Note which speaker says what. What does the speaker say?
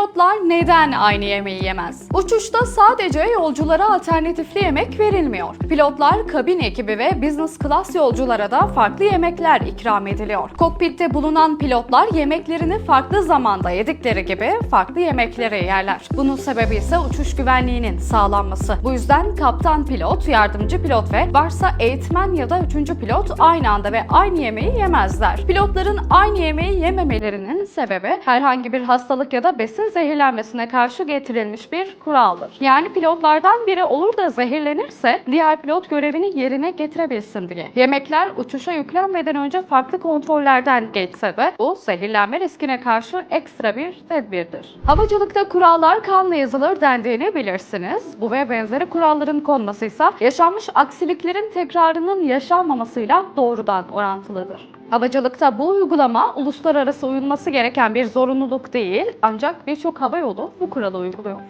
Speaker 1: Pilotlar neden aynı yemeği yemez? Uçuşta sadece yolculara alternatifli yemek verilmiyor. Pilotlar kabin ekibi ve business class yolculara da farklı yemekler ikram ediliyor. Kokpitte bulunan pilotlar yemeklerini farklı zamanda yedikleri gibi farklı yemekleri yerler. Bunun sebebi ise uçuş güvenliğinin sağlanması. Bu yüzden kaptan pilot, yardımcı pilot ve varsa eğitmen ya da üçüncü pilot aynı anda ve aynı yemeği yemezler. Pilotların aynı yemeği yememelerinin sebebi herhangi bir hastalık ya da besin zehirlenmesine karşı getirilmiş bir kuraldır. Yani pilotlardan biri olur da zehirlenirse diğer pilot görevini yerine getirebilsin diye. Yemekler uçuşa yüklenmeden önce farklı kontrollerden geçse de bu zehirlenme riskine karşı ekstra bir tedbirdir. Havacılıkta kurallar kanla yazılır dendiğini bilirsiniz. Bu ve benzeri kuralların konması ise yaşanmış aksiliklerin tekrarının yaşanmamasıyla doğrudan orantılıdır. Havacılıkta bu uygulama uluslararası uyulması gereken bir zorunluluk değil ancak birçok hava yolu bu kuralı uyguluyor.